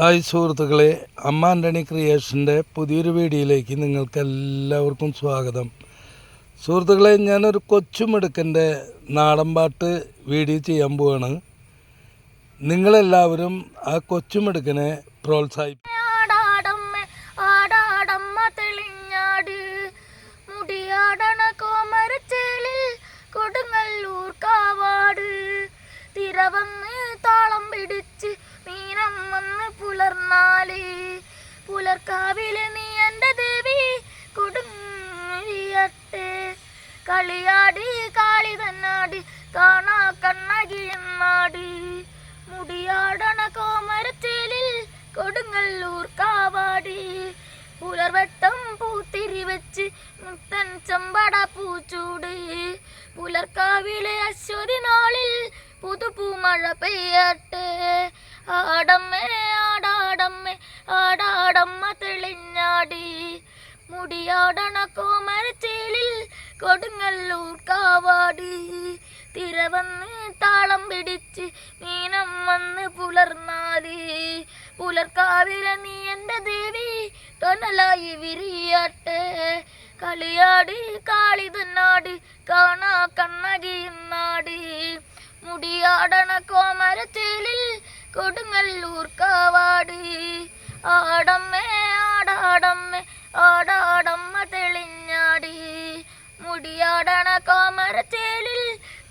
Hi സുഹൃത്തുക്കളെ അമ്മ ആന്റണി ക്രിയേഷന്റെ പുതിയൊരു വീഡിയോയിലേക്ക് നിങ്ങൾക്ക് എല്ലാവർക്കും സ്വാഗതം. സുഹൃത്തുക്കളെ ഞാനൊരു കൊച്ചുമിടുക്കന്റെ നാടൻ പാട്ട് വീഡിയോ ചെയ്യാൻ പോവാണ്. നിങ്ങളെല്ലാവരും ആ കൊച്ചുമിടുക്കനെ പ്രോത്സാഹിപ്പിക്കും കൊടുങ്ങല്ലൂർ കാവാട്. പുലർക്കാവിൽ നീ എന്റെ ദേവി കൊടുങ്ങിയട്ടെ കളിയാടി കാളി തന്നാടി കാണാ കണ്ണകിയെന്നാടി മുടിയാടണ കോമരച്ചേലിൽ കൊടുങ്ങല്ലൂർ കാവാടി. പുലർവട്ടം പൂത്തിരി വെച്ച് മുത്തൻ ചെമ്പട പൂച്ചൂട് പുലർക്കാവിലെ അശ്വതി നാളിൽ പുതുപൂമഴ പെയ്യട്ടെ. ആടമ്മേ ആടാടമ്മേ ആടാടമ്മ തെളിഞ്ഞാടി. മുടിയാടണ കോമരച്ചേലിൽ കൊടുങ്ങല്ലൂർ കാവാടി. തിരവന്ന് താളം പിടിച്ച് മീനം വന്ന് പുലർന്നാൽ. പുലർക്കാവില നീ എന്റെ ദേവി തൊനലായി വിരിയാട്ടെ. കളിയാടി കാളി തന്നാടി കാണാ കണ്ണകിയുന്നാടി നാടി. മുടിയാടണ കോമരച്ചേലിൽ കൊടുങ്ങല്ലൂർ കാവാടി. ആടമ്മേ ആടാടമ്മേ ആടാടമ്മ തെളിഞ്ഞാടി. മുടിയാടണ കോമരച്ചേലിൽ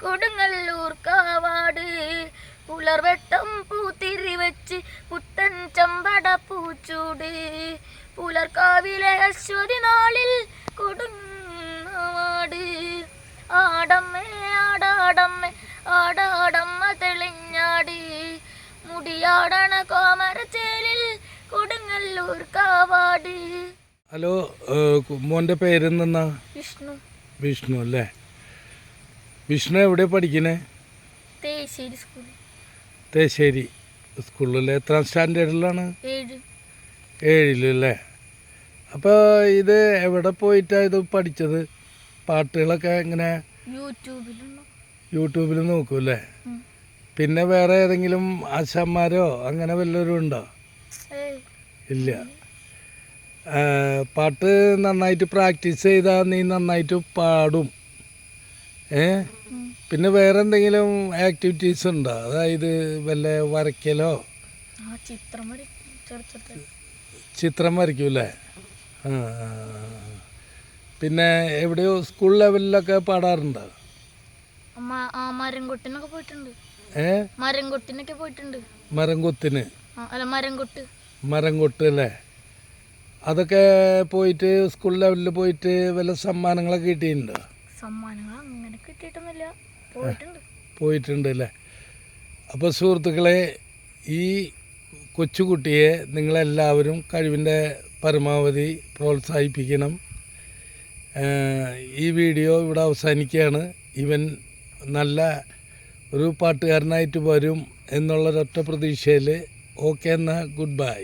കൊടുങ്ങല്ലൂർ കാവാട്. പുലർവെട്ടം പൂത്തിരി വെച്ച് പുത്തൻ ചമ്പട പൂച്ചൂട്. പുലർക്കാവിലെ അശ്വതി നാളിൽ കൊടുങ്ങാട് ആടമ്മേ ആടാടമ്മേ ആടാടമ്മ തെളിഞ്ഞാടി. മുടിയാടണ കോമരച്ചേലിൽ കാവാട്. ഹലോ മോന്റെ പേര് നിന്നാ വിഷ്ണു. വിഷ്ണു അല്ലേ? വിഷ്ണു എവിടെ പഠിക്കണേ? തേശ്ശേരി സ്കൂൾ തേശ്ശേരി സ്കൂളിൽ എത്രാം സ്റ്റാൻഡേർഡിലാണ്? ഏഴ്. ഏഴിലല്ലേ? അപ്പോൾ ഇത് എവിടെ പോയിട്ടാണ് ഇത് പഠിച്ചത്? പാട്ടുകളൊക്കെ എങ്ങനെ? യൂട്യൂബിൽ നോക്കും അല്ലേ? പിന്നെ വേറെ ഏതെങ്കിലും ആശാന്മാരോ അങ്ങനെ വല്ലവരും ഉണ്ടോ? ഇല്ല. പാട്ട് നന്നായിട്ട് പ്രാക്ടീസ് ചെയ്താൽ നീ നന്നായിട്ട് പാടും. ഏ? പിന്നെ വേറെ എന്തെങ്കിലും ആക്ടിവിറ്റീസ് ഉണ്ടോ? അതായത് വല്ല വരയ്ക്കലോ? ചിത്രം വരയ്ക്കൂലേ. പിന്നെ എവിടെയോ സ്കൂൾ ലെവലിലൊക്കെ പാടാറുണ്ടോ? മരംകൊട്ടിനൊക്കെ പോയിട്ടുണ്ട്. ഏ? മരംകൊട്ടിനൊക്കെ പോയിട്ടുണ്ട്. മരംകൊത്തിന്. അല്ല മരംകൊട്ട്. മരം കൊട്ട് അല്ലേ അതൊക്കെ പോയിട്ട് സ്കൂൾ ലെവലിൽ പോയിട്ട് വല്ല സമ്മാനങ്ങളൊക്കെ കിട്ടിയിട്ടുണ്ടോ? സമ്മാനങ്ങൾ അങ്ങനെ കിട്ടിയിട്ടൊന്നുമില്ല. പോയിട്ടുണ്ട്. പോയിട്ടുണ്ട് അല്ലേ അപ്പോൾ സുഹൃത്തുക്കളെ ഈ കൊച്ചുകുട്ടിയെ നിങ്ങളെല്ലാവരും കഴിവിന്റെ പരമാവധി പ്രോത്സാഹിപ്പിക്കണം. ഈ വീഡിയോ ഇവിടെ അവസാനിക്കുകയാണ്. ഇവൻ നല്ല ഒരു പാട്ടുകാരനായിട്ട് വരും എന്നുള്ളൊരൊറ്റ പ്രതീക്ഷയിൽ ഓക്കെ എന്നാൽ ഗുഡ് ബൈ